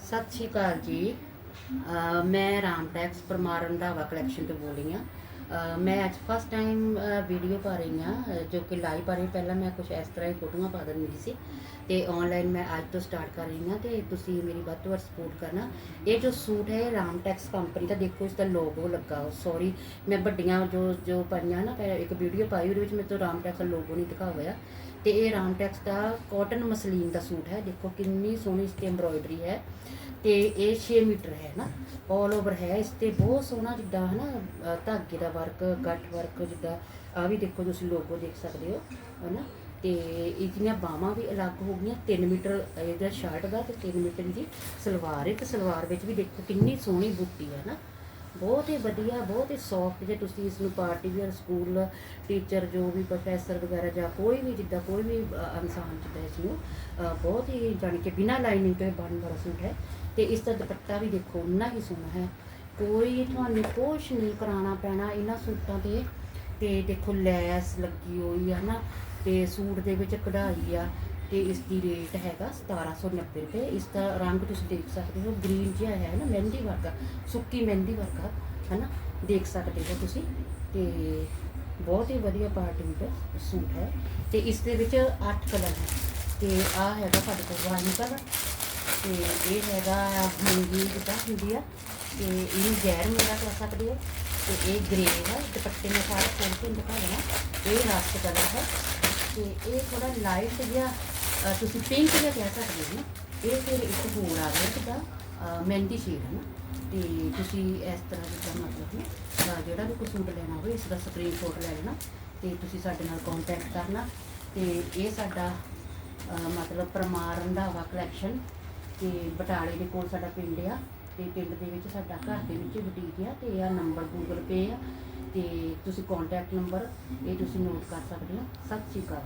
ਸਤਿ ਸ਼੍ਰੀ ਅਕਾਲ ਜੀ। ਮੈਂ ਰਾਮ ਟੈਕਸ ਪਰਮਾਰ ਰੰਧਾਵਾ ਕਲੈਕਸ਼ਨ ਤੋਂ ਬੋਲ ਰਹੀ ਹਾਂ। ਮੈਂ ਅੱਜ ਫਸਟ ਟਾਈਮ ਵੀਡੀਓ ਪਾ ਰਹੀ ਹਾਂ ਜੋ ਕਿ ਲਾਈਵ ਪਾ ਰਹੀ ਪਹਿਲਾਂ ਮੈਂ ਕੁਝ ਇਸ ਤਰ੍ਹਾਂ ਹੀ ਫੋਟੋਆਂ ਪਾ ਦਿੰਦੀ ਸੀ ਤੇ ਆਨਲਾਈਨ ਮੈਂ ਅੱਜ ਤੋਂ ਸਟਾਰਟ ਕਰ ਰਹੀ ਹਾਂ ਤੇ ਤੁਸੀਂ ਮੇਰੀ ਵੱਧ ਤੋਂ ਵੱਧ ਸਪੋਰਟ ਕਰਨਾ। ਇਹ ਜੋ ਸੂਟ ਹੈ ਰਾਮ ਟੈਕਸ ਕੰਪਨੀ ਦਾ, ਦੇਖੋ ਇਸ ਦਾ ਲੋਗੋ ਲੱਗਾ ਸੌਰੀ ਮੈਂ ਵੱਡੀਆਂ ਜੋ ਜੋ ਪਾਈਆਂ ਨਾ, ਮੈਂ ਇੱਕ ਵੀਡੀਓ ਪਾਈ, ਉਹਦੇ ਵਿੱਚ ਮੇਰੇ ਤੋਂ ਰਾਮ ਟੈਕਸ ਦਾ ਲੋਗੋ ਨਹੀਂ ਦਿਖਾ ਹੋਇਆ। ਤੇ ਇਹ ਰਾਮ ਟੈਕਸ ਦਾ ਕਾਟਨ ਮਸਲੀਨ ਦਾ ਸੂਟ ਹੈ। ਦੇਖੋ ਕਿੰਨੀ ਸੋਹਣੀ ਇਸ ਤੇ ਐਮਬ੍ਰੋਇਡਰੀ ਹੈ। ਤੇ ਇਹ 6 ਮੀਟਰ ਹੈ ਨਾ 올 ਓਵਰ ਹੈ। ਇਸ ਤੇ ਬਹੁਤ ਸੋਹਣਾ ਜਿੱਦਾਂ ਹੈ ਨਾ ਧਾਗੇ ਦਾ ਵਰਕ ਗੱਠ ਵਰਕ ਜਿੱਦਾਂ ਆ ਵੀ ਦੇਖੋ ਤੁਸੀਂ ਲੋਗੋ ਦੇਖ ਸਕਦੇ ਹੋ ਹੈ ਨਾ ਤੇ ਇਹਦੀਆਂ ਬਾਹਾਂ ਵੀ ਅਲੱਗ ਹੋ ਗਈਆਂ 3 ਮੀਟਰ ਇਹਦਾ ਸ਼ਰਟ ਦਾ ਤੇ 3 ਮੀਟਰ ਦੀ ਸਲਵਾਰ ਹੈ। ਤੇ ਸਲਵਾਰ ਵਿੱਚ ਵੀ ਦੇਖੋ ਕਿੰਨੀ ਸੋਹਣੀ ਬੂਟੀ ਹੈ ਨਾ। ਬਹੁਤ ਹੀ ਵਧੀਆ, ਬਹੁਤ ਹੀ ਸੌਫਟ ਜੇ ਤੁਸੀਂ ਇਸ ਨੂੰ ਪਾਰਟੀ ਵੀਅਰ ਸਕੂਲ ਟੀਚਰ ਜੋ ਵੀ ਪ੍ਰੋਫੈਸਰ ਵਗੈਰਾ ਜਾਂ ਕੋਈ ਵੀ ਜਿੱਦਾਂ ਕੋਈ ਵੀ ਇਨਸਾਨ ਜਿੱਦਾਂ ਇਸ ਨੂੰ ਬਹੁਤ ਹੀ ਜਾਣੀ ਕਿ ਬਿਨਾਂ ਲਾਈਨਿੰਗ ਤੋਂ ਇਹ ਬਣ ਵਾਲਾ ਸੂਟ ਹੈ। ਤੇ ਇਸ ਦਾ ਦੁਪੱਟਾ ਵੀ ਦੇਖੋ ਉਨਾ ਹੀ ਸੋਹਣਾ ਹੈ। ਕੋਈ ਤੁਹਾਨੂੰ ਕੁਛ ਨਹੀਂ ਕਰਾਉਣਾ ਪੈਣਾ, ਇਹਨਾਂ ਸੂਟਾਂ ਤੇ। ਤੇ ਦੇਖੋ ਲੈਸ ਲੱਗੀ ਹੋਈ ਆ ਨਾ, ਤੇ ਸੂਟ ਦੇ ਵਿੱਚ ਕਢਾਈ ਆ। ਤੇ ਇਸ ਦੀ ਰੇਟ ਹੈਗਾ 1790 ਰੁਪਏ। ਇਸ ਦਾ ਰੰਗ ਤੁਸੀਂ ਦੇਖ ਸਕਦੇ ਹੋ ਗ੍ਰੀਨ ਜਿਹਾ ਹੈ ਨਾ, ਮਹਿੰਦੀ ਵਰਗਾ, ਸੁੱਕੀ ਮਹਿੰਦੀ ਵਰਗਾ, ਹੈਨਾ? ਦੇਖ ਸਕਦੇ ਹੋ ਤੁਸੀਂ। ਤੇ ਬਹੁਤ ਹੀ ਵਧੀਆ ਪਾਰਟੀ ਦਾ ਸੂਟ ਹੈ। ਤੇ ਇਸ ਦੇ ਵਿੱਚ 8 ਕਲਰ ਹੈ। ਤੇ ਆ ਹੈਗਾ ਸਾਡੇ ਕੋਲ ਵਾਈਨ ਕਲਰ ਤੇ ਇਹ ਹੈਗਾ ਮੂੰਗੀ ਜਿੱਦਾਂ ਹੁੰਦੀ ਆ ਤੇ ਇਹਨੂੰ ਗੈਰ ਮੇਰਾ ਕਰ ਸਕਦੇ ਹੋ। ਤੇ ਇਹ ਗ੍ਰੇ ਹੈ। ਦੁਪੱਟੇ ਨੇ ਸਾਰਾ ਖੋਲ ਕੇ ਦਿਖਾ ਦੇਣਾ ਇਹ ਰਸਟ ਕਲਰ ਹੈ। ਤੇ ਇਹ ਥੋੜਾ ਲਾਈਟ ਜਿਹਾ ਅ, ਤੁਸੀਂ ਪਿੰਕ ਜਿਹਾ ਕਹਿ ਸਕਦੇ ਹੋ। ਨਾ ਇਹ ਫਿਰ ਇੱਕ ਹੋਰ ਆ ਗਿਆ ਜਿੱਦਾਂ ਅ, ਮਹਿੰਦੀ ਸ਼ੇਡ ਹੈ ਨਾ ਤੇ ਤੁਸੀਂ ਇਸ ਤਰ੍ਹਾਂ ਜਿੱਦਾਂ ਮਤਲਬ ਨਾ ਅ, ਜਿਹੜਾ ਵੀ ਕੋਈ ਸੂਟ ਲੈਣਾ ਹੋਵੇ ਇਸ ਦਾ ਸਕਰੀਨਸ਼ਾਟ ਲੈ ਲੈਣਾ ਤੇ ਤੁਸੀਂ ਸਾਡੇ ਨਾਲ ਕੰਟੈਕਟ ਕਰਨਾ ਤੇ ਇਹ ਸਾਡਾ ਅ, ਮਤਲਬ ਪਰਮਾਰ ਰੰਧਾਵਾ ਕਲੈਕਸ਼ਨ ਤੇ ਬਟਾਲੇ ਦੇ ਕੋਲ ਸਾਡਾ ਪਿੰਡ ਆ ਤੇ ਪਿੰਡ ਦੇ ਵਿੱਚ ਸਾਡਾ ਘਰ ਦੇ ਵਿੱਚ ਬੁਟੀਕ ਆ ਤੇ ਆ ਨੰਬਰ ਗੂਗਲ ਪੇ ਆ ਤੇ ਤੁਸੀਂ ਕੰਟੈਕਟ ਨੰਬਰ ਇਹ ਤੁਸੀਂ ਨੋਟ ਕਰ ਸਕਦੇ ਹੋ। ਸਤਿ ਸ਼੍ਰੀ ਅਕਾਲ।